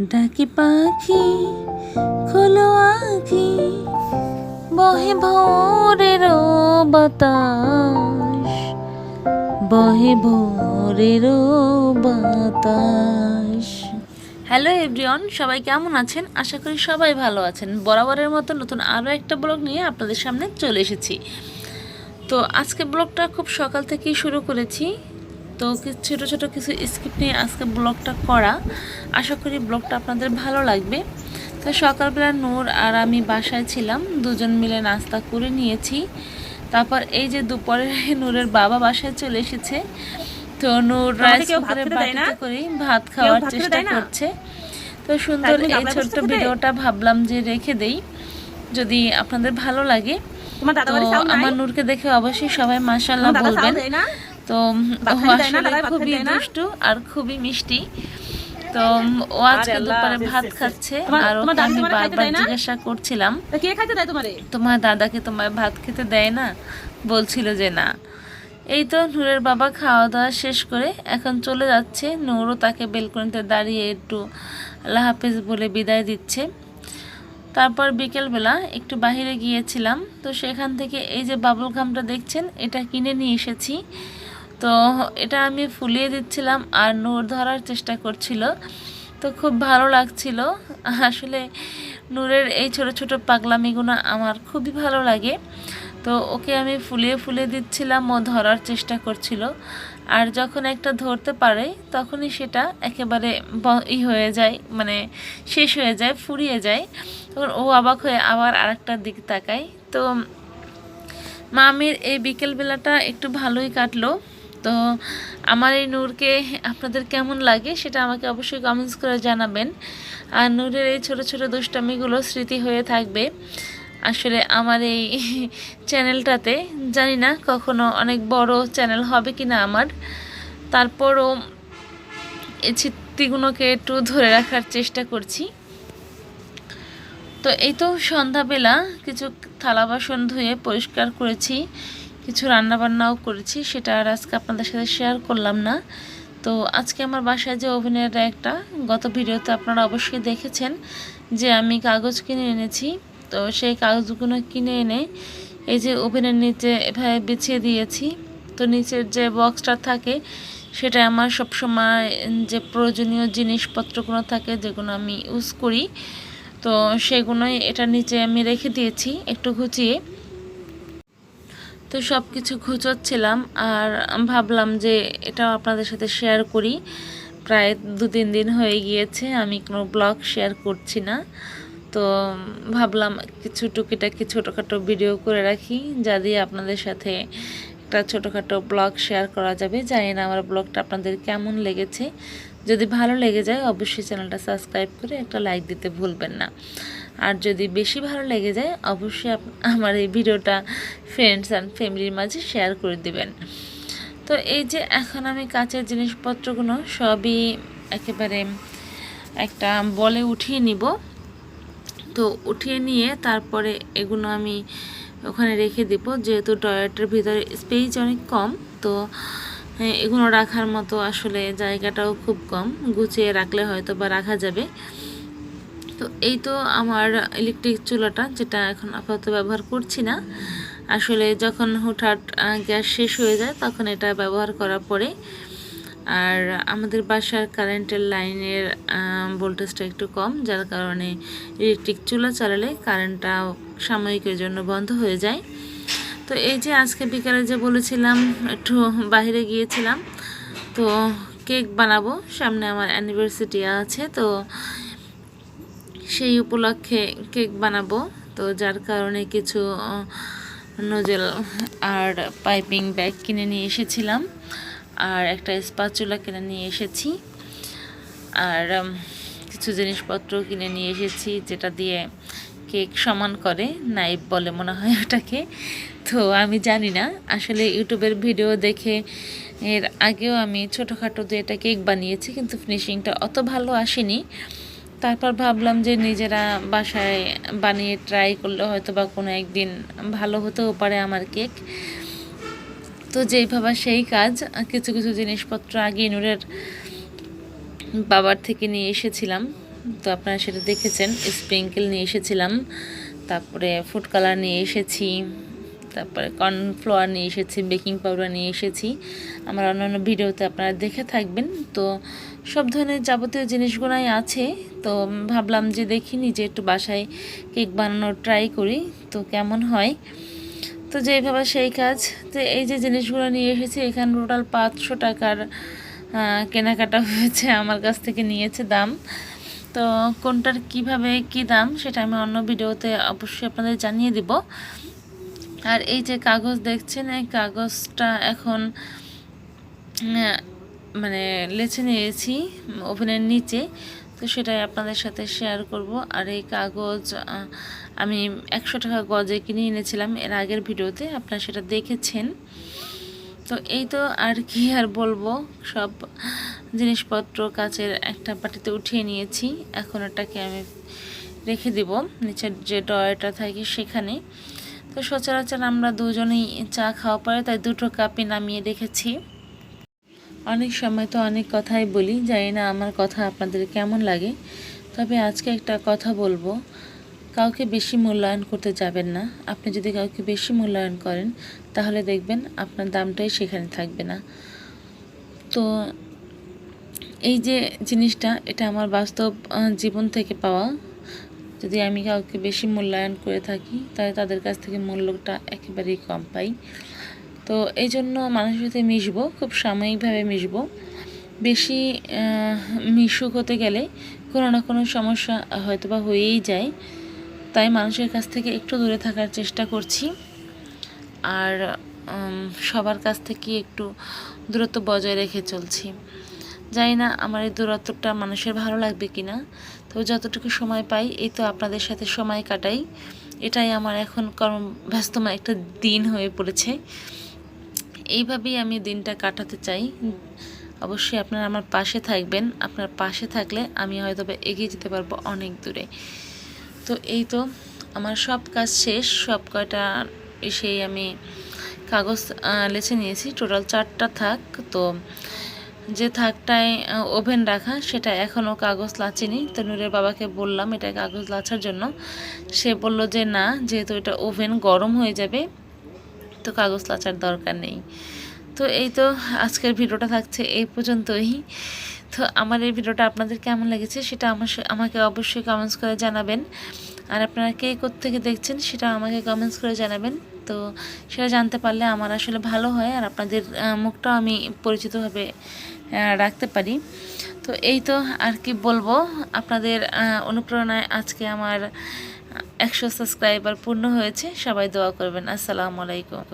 ডাকি পাখি, খোলো আখি, বহে ভোরের বাতাস, বহে ভোরের বাতাস। হ্যালো এভরিওয়ান, সবাই কেমন আছেন? আশা করি সবাই ভালো আছেন। বরাবরের মতো নতুন আরও একটা ব্লগ নিয়ে আপনাদের সামনে চলে এসেছি। তো আজকে ব্লগটা খুব সকাল থেকেই শুরু করেছি। তো ছোট ছোটো কিছু স্কিপ নিয়ে আজকে ব্লগটা করা। আশা করি ব্লগটা আপনাদের ভালো লাগবে। তো সকালবেলা নূর আর আমি বাসায় ছিলাম দুজন মিলে নাস্তা করে নিয়েছি। তারপর এই যে দুপুরে নূরের বাবা বাসায় চলে এসেছে। তো নূর রাইস কুকারে বাটিতে করে ভাত খাওয়ার চেষ্টা করছে। তো সুন্দর এই ছোট্ট ভিডিওটা ভাবলাম যে রেখে দেই। যদি আপনাদের ভালো লাগে। তো আমার নূরকে দেখে অবশ্যই সবাই চাউল বলবেন। তো খুবই? দুষ্টু আর খুবই মিষ্টি। তো ও আজকে দুপুরে ভাত। খাচ্ছে তোমার- আর ওকে আমি বারবার জিজ্ঞাসা করছিলাম। কে খাইতে দেয় তোমারে? তোমার দাদাকে তোমার ভাত খেতে দেয় না? বলছিল যে না। এই তো নূরের বাবা খাওয়া দাওয়া শেষ করে এখন চলে যাচ্ছে। নূরও তাকে বেলকনিতে দাঁড়িয়ে একটু আল্লাহ হাফেজ বলে বিদায় দিচ্ছে। তারপর বিকেলবেলা একটু বাইরে গিয়েছিলাম। তো সেখান থেকে এই যে বাবুল গামটা দেখছেন এটা কিনে নিয়ে এসেছি। তো এটা আমি ফুলিয়ে দিচ্ছিলাম আর নূর ধরার চেষ্টা করছিল। তো খুব ভালো লাগছিল। আসলে নূরের এই ছোট ছোট পাগলামিগুলো আমার খুবই ভালো লাগে। তো ওকে আমি ফুলিয়ে ফুলিয়ে দিচ্ছিলাম ও ধরার চেষ্টা করছিল। আর যখন একটা ধরতে পারে, তখনই সেটা একেবারে ই হয়ে যায় মানে শেষ হয়ে যায়, ফুরিয়ে যায়। তখন ও অবাক হয়ে আবার আরেকটার দিক তাকায়। তো মামির এই বিকেলবেলাটা একটু ভালোই কাটলো। তো আমার এই নূরকে আপনাদের কেমন লাগে সেটা আমাকে অবশ্যই কমেন্টস করে জানাবেন। আর নূরের এই ছোট ছোট দুষ্টামিগুলো স্মৃতি হয়ে থাকবে। আসলে আমার এই চ্যানেলটাতে জানি না কখনো অনেক বড় চ্যানেল হবে কি না আমার। তারপরও এই স্মৃতিগুলোকে একটু ধরে রাখার চেষ্টা করছি। তো এই তো সন্ধ্যাবেলা কিছু থালা বাসন ধুয়ে পরিষ্কার করেছি। কিছু রান্নাবান্নাও করেছি, সেটা আর আজকে আপনাদের সাথে শেয়ার করলাম না। তো আজকে আমার বাসায় যে ওভেনের একটা, গত ভিডিওতে আপনারা অবশ্যই দেখেছেন যে আমি কাগজ কিনে এনেছি। তো সেই কাগজগুলো কিনে এনে এই যে ওভেনের নিচে এভাবে বিছিয়ে দিয়েছি। তো নিচের যে বক্সটা থাকে সেটা আমার সবসময় যে প্রয়োজনীয় জিনিসপত্রগুলো থাকে, যেগুলো আমি ইউজ করি, তো সেগুলোই এটা নিচে আমি রেখে দিয়েছি একটু ঘুচিয়ে। তো সব কিছু ঘুচোচ্ছিলাম আর ভাবলাম যে এটাও আপনাদের সাথে শেয়ার করি। প্রায় দু তিন দিন হয়ে গিয়েছে, আমি কোনো ব্লগ শেয়ার করছি না। তো ভাবলাম কিছু টুকিটাকি ছোটোখাটো ভিডিও করে রাখি, যা দিয়ে আপনাদের সাথে একটা ছোটোখাটো ব্লগ শেয়ার করা যাবে। জানি না আমার ব্লগটা আপনাদের কেমন লেগেছে। যদি ভালো লেগে যায়, অবশ্যই চ্যানেলটা সাবস্ক্রাইব করে একটা লাইক দিতে ভুলবেন না। আর যদি বেশি ভালো লেগে যায় অবশ্যই আমার এই ভিডিওটা ফ্রেন্ডস অ্যান্ড ফ্যামিলির মাঝে শেয়ার করে দেবেন। তো এই যে এখন আমি কাঁচের জিনিসপত্রগুলো সবই একেবারে একটা বলে উঠিয়ে নিব। তো উঠিয়ে নিয়ে তারপরে এগুলো আমি ওখানে রেখে দিব যেহেতু টয়লেটের ভিতরে স্পেস অনেক কম তো হ্যাঁ, এগুলো রাখার মতো আসলে জায়গাটাও খুব কম। গুছিয়ে রাখলে হয়তো বা রাখা যাবে। তো এই তো আমার ইলেকট্রিক চুলাটা যেটা এখন আপাতত ব্যবহার করছি না। আসলে যখন আহ, গ্যাস শেষ হয়ে যায় তখন এটা ব্যবহার করা পরে। আর আমাদের বাসার কারেন্টের লাইনের ভোল্টেজটা একটু কম যার কারণে ইলেকট্রিক চুলা চালালে কারেন্টটা সাময়িকের জন্য বন্ধ হয়ে যায়। তো এই যে আজকে বিকালে যে বলেছিলাম একটু বাইরে গিয়েছিলাম তো কেক বানাবো। সামনে আমার অ্যানিভার্সিটি আছে তো সেই উপলক্ষে কেক বানাবো। তো যার কারণে কিছু নজেল আর পাইপিং ব্যাগ কিনে নিয়ে এসেছিলাম। আর একটা স্পাচুলা কিনে নিয়ে এসেছি। আর কিছু জিনিসপত্র কিনে নিয়ে এসেছি, যেটা দিয়ে কেক সমান করে, নাইফ বলে মনে হয় ওটাকে। তো আমি জানি না, আসলে ইউটিউবের ভিডিও দেখে এর আগেও আমি ছোটোখাটো দিয়ে এটা কেক বানিয়েছি, কিন্তু ফিনিশিংটা অত ভালো আসেনি। তারপর ভাবলাম যে নিজেরা বাসায় বানিয়ে ট্রাই করলে হয়তো বা কোনো একদিন ভালো হতেও পারে আমার কেক। তো যেই ভাবা সেই কাজ, কিছু কিছু জিনিসপত্র আগে নূরের বাবার থেকে নিয়ে এসেছিলাম। তো আপনারা সেটা দেখেছেন স্প্রিঙ্কেল নিয়ে এসেছিলাম, তারপরে ফুড কালার নিয়ে এসেছি তারপরে কর্নফ্লাওয়ার নিয়ে এসেছি, বেকিং পাউডার নিয়ে এসেছি। আমার অন্যান্য ভিডিওতে আপনারা দেখে থাকবেন। তো সব ধরনের যাবতীয় জিনিসগুলোই আছে। তো ভাবলাম যে দেখি নিজে একটু বাসায় কেক বানানোর ট্রাই করি। তো কেমন হয়? তো যেভাবে সেই কাজ। তো এই যে জিনিসগুলো নিয়ে এসেছি, এখানে টোটাল পাঁচশো টাকার কেনাকাটা হয়েছে, আমার কাছ থেকে নিয়েছে দাম। তো কোনটার কীভাবে কি দাম, সেটা আমি অন্য ভিডিওতে অবশ্যই আপনাদের জানিয়ে দিব। আর এই যে কাগজ দেখছেন, এই কাগজটা এখন মানে লেচে নিয়েছি ওভেনের নিচে। তো সেটাই আপনাদের সাথে শেয়ার করব। আর এই কাগজ আমি একশো টাকা গজে কিনে এনেছিলাম। এর আগের ভিডিওতে আপনারা সেটা দেখেছেন। তো এই তো আর কি আর বলব, সব জিনিসপত্র কাচের একটা পাটিতে উঠিয়ে নিয়েছি। এখন এটাকে আমি রেখে দিব, নিচের যে ডয়ারটা থাকে সেখানে। তো সচরাচর আমরা দুজনেই চা খাওয়া পরে, তাই দুটো কাপে নামিয়ে রেখেছি। অনেক সময় তো অনেক কথাই বলি, জানি না আমার কথা আপনাদের কেমন লাগে। তবে আজকে একটা কথা বলব, কাউকে বেশি মূল্যায়ন করতে যাবেন না। আপনি যদি কাউকে বেশি মূল্যায়ন করেন, তাহলে দেখবেন আপনার দামটাই সেখানে থাকবে না। তো এই যে জিনিসটা, এটা আমার বাস্তব জীবন থেকে পাওয়া। যদি আমি কাউকে বেশি মূল্যায়ন করে থাকি, তাহলে তাদের কাছ থেকে মূল্যটা একেবারেই কম পাই। তো এই জন্য মানুষের সাথে মিশবো, খুব সাময়িকভাবে মিশবো। বেশি মিশুক হতে গেলে কোনো না কোনো সমস্যা হয়তো বা হয়েই যায়। তাই মানুষের কাছ থেকে একটু দূরে থাকার চেষ্টা করছি। আর সবার কাছ থেকে একটু দূরত্ব বজায় রেখে চলছি। জানি না আমার এই দূরত্বটা মানুষের ভালো লাগবে কি না তো যতটুকু সময় পাই, এই তো আপনাদের সাথে সময় কাটাই। এটাই আমার এখন কর্মব্যস্তময় একটা দিন হয়ে পড়েছে। এইভাবেই আমি দিনটা কাটাতে চাই। অবশ্যই আপনারা আমার পাশে থাকবেন। আপনার পাশে থাকলে আমি হয়তো এগিয়ে যেতে পারব অনেক দূরে। তো এই তো আমার সব কাজ শেষ। সব কয়টা এসেই আমি কাগজ লেছে নিয়েছি। টোটাল চারটা থাক। তো যে থাকটায় ওভেন রাখা, সেটা এখনও কাগজ লাচেনি। তো নূরের বাবাকে বললাম, এটা কাগজ লাচার জন্য। সে বলল যে, না, যেহেতু এটা ওভেন গরম হয়ে যাবে, তো কাগজ লাচার দরকার নেই। তো এই তো আজকের ভিডিওটা থাকছে এই পর্যন্তই। তো আমার এই ভিডিওটা আপনাদের কেমন লেগেছে, সেটা আমার আমাকে অবশ্যই কমেন্টস করে জানাবেন। আর আপনারা কে থেকে দেখছেন, সেটা আমাকে কমেন্টস করে জানাবেন। তো সেটা জানতে পারলে আমার আসলে ভালো হয়, আর আপনাদের মুখটাও আমি পরিচিতভাবে রাখতে পারি। তো এই তো আর কি বলব, আপনাদের অনুপ্রেরণায় আজকে আমার একশো সাবস্ক্রাইবার পূর্ণ হয়েছে। সবাই দোয়া করবেন। আসসালামু আলাইকুম।